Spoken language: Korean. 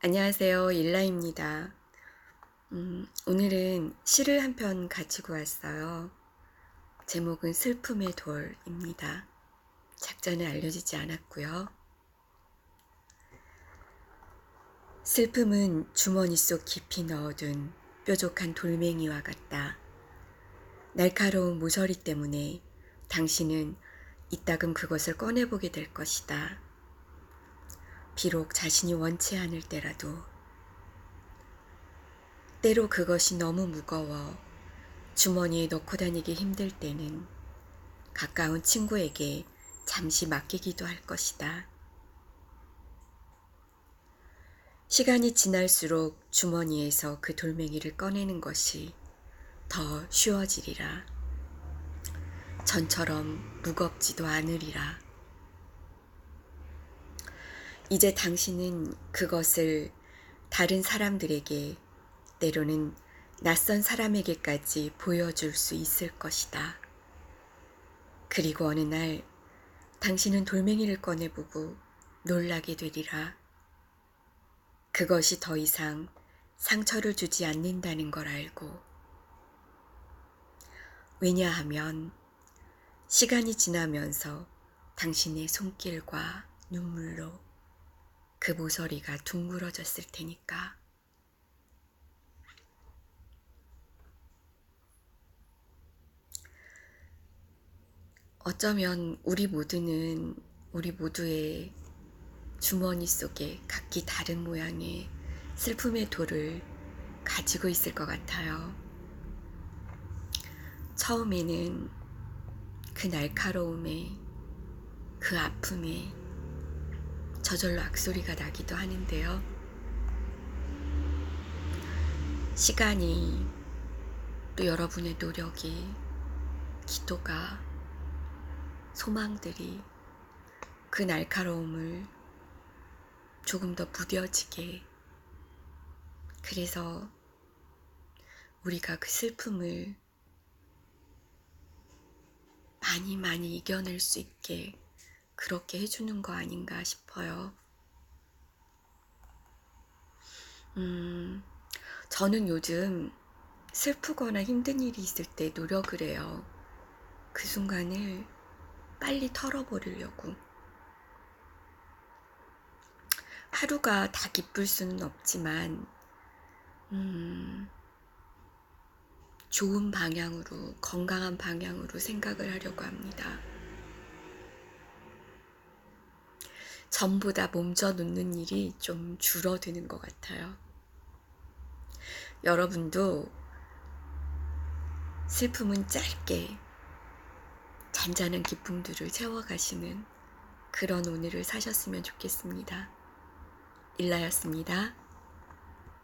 안녕하세요. 일라입니다. 음, 오늘은 시를 한 편 가지고 왔어요. 제목은 슬픔의 돌입니다. 작전은 알려지지 않았고요. 슬픔은 주머니 속 깊이 넣어둔 뾰족한 돌멩이와 같다. 날카로운 모서리 때문에 당신은 이따금 그것을 꺼내보게 될 것이다. 비록 자신이 원치 않을 때라도 때로 그것이 너무 무거워 주머니에 넣고 다니기 힘들 때는 가까운 친구에게 잠시 맡기기도 할 것이다. 시간이 지날수록 주머니에서 그 돌멩이를 꺼내는 것이 더 쉬워지리라. 전처럼 무겁지도 않으리라. 이제 당신은 그것을 다른 사람들에게 때로는 낯선 사람에게까지 보여줄 수 있을 것이다. 그리고 어느 날 당신은 돌멩이를 꺼내보고 놀라게 되리라. 그것이 더 이상 상처를 주지 않는다는 걸 알고. 왜냐하면 시간이 지나면서 당신의 손길과 눈물로 그 모서리가 둥그러졌을 테니까. 어쩌면 우리 모두는 우리 모두의 주머니 속에 각기 다른 모양의 슬픔의 돌을 가지고 있을 것 같아요. 처음에는 그 날카로움에, 그 아픔에 저절로 악소리가 나기도 하는데요. 시간이 또 여러분의 노력이, 기도가, 소망들이 그 날카로움을 조금 더 무뎌지게 그래서 우리가 그 슬픔을 많이 많이 이겨낼 수 있게 그렇게 해주는 거 아닌가 싶어요. 음, 저는 요즘 슬프거나 힘든 일이 있을 때 노력을 해요. 그 순간을 빨리 털어버리려고. 하루가 다 기쁠 수는 없지만, 음, 좋은 방향으로, 건강한 방향으로 생각을 하려고 합니다. 전보다 몸져 놓는 일이 좀 줄어드는 것 같아요. 여러분도 슬픔은 짧게 잔잔한 기쁨들을 채워가시는 그런 오늘을 사셨으면 좋겠습니다. 일라였습니다.